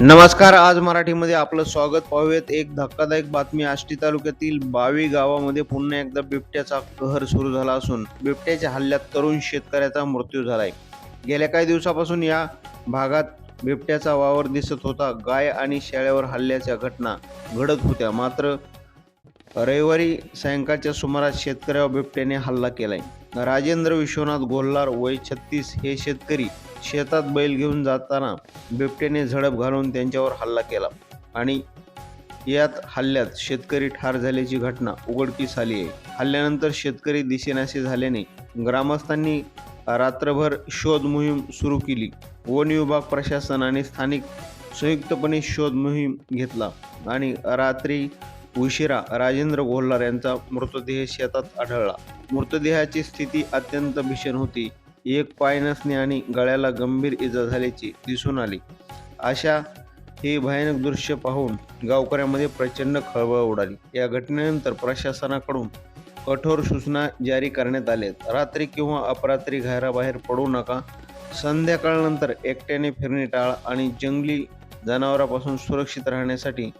नमस्कार आज मराठीमध्ये आपलं स्वागत. पाहूयात एक धक्कादायक बातमी. आष्टी तालुक्यातील बावी गावामध्ये पुन्हा एकदा बिबट्याचा कहर सुरू झाला असून बिबट्याच्या हल्ल्यात तरुण शेतकऱ्याचा मृत्यू झालाय. गेल्या काही दिवसापासून या भागात बिबट्याचा वावर दिसत होता. गाय आणि शेळ्यावर हल्ल्याच्या घटना घडत होत्या. मात्र रविवारी सायंकाळच्या सुमारास शेतकऱ्यावर बिबट्याने हल्ला केलाय. राजेंद्र विश्वनाथ गोल्हार वय छत्तीस हे शेतकरी शेतात बैल घेऊन जाताना बिबट्याने झडप घालून त्यांच्यावर हल्ला केला आणि यात हल्ल्यात शेतकरी ठार झाल्याची घटना उघडकीस आली आहे. हल्ल्यानंतर शेतकरी दिसेनासे झाल्याने ग्रामस्थांनी रात्रभर शोध मोहीम सुरू केली. वन विभाग प्रशासन आणि स्थानिक संयुक्तपणे शोध मोहीम घेतला आणि रात्री उशिरा राजेंद्र गोल्हार यांचा मृतदेह शेतात आढळला. मृतदेहाची स्थिती अत्यंत भीषण होती. एक पाय नसणे आणि गळ्याला गंभीर इजा झाल्याची दिसून आली. अशा हे भयानक दृश्य पाहून गावकऱ्यांमध्ये प्रचंड खळबळ उडाली. या घटनेनंतर प्रशासनाकडून कठोर सूचना जारी करण्यात आल्या. रात्री किंवा अपरात्री घराबाहेर पडू नका. संध्याकाळनंतर एकट्याने फिरणे टाळा आणि जंगली जनावरांपासून सुरक्षित राहण्यासाठी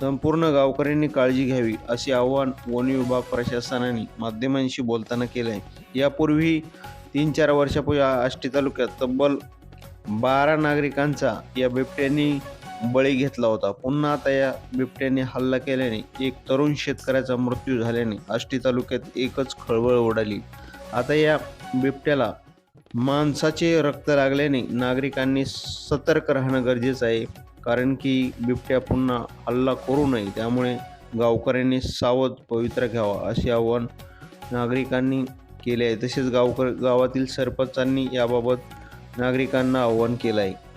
संपूर्ण गावकऱ्यांनी काळजी घ्यावी असे आवाहन वन विभाग प्रशासनाने माध्यमांशी बोलताना केले आहे. यापूर्वी तीन चार वर्षापूर्वी आष्टी तालुक्यात तब्बल बारा नागरिकांचा या बिबट्याने बळी घेतला होता. पुन्हा आता या बिबट्याने हल्ला केल्याने एक तरुण शेतकऱ्याचा मृत्यू झाल्याने आष्टी तालुक्यात एकच खळबळ उडाली. आता या बिबट्याला माणसाचे रक्त लागल्याने नागरिकांनी सतर्क राहणं गरजेचं आहे. कारण की बिबट्या पुन्हा हल्ला करू नये. त्यामुळे गावकऱ्यांनी सावध पवित्र घ्यावा असे आव्हान नागरिकांनी केले आहे. तसेच गावकर गावातील सरपंचांनी याबाबत नागरिकांना आवाहन केलं आहे.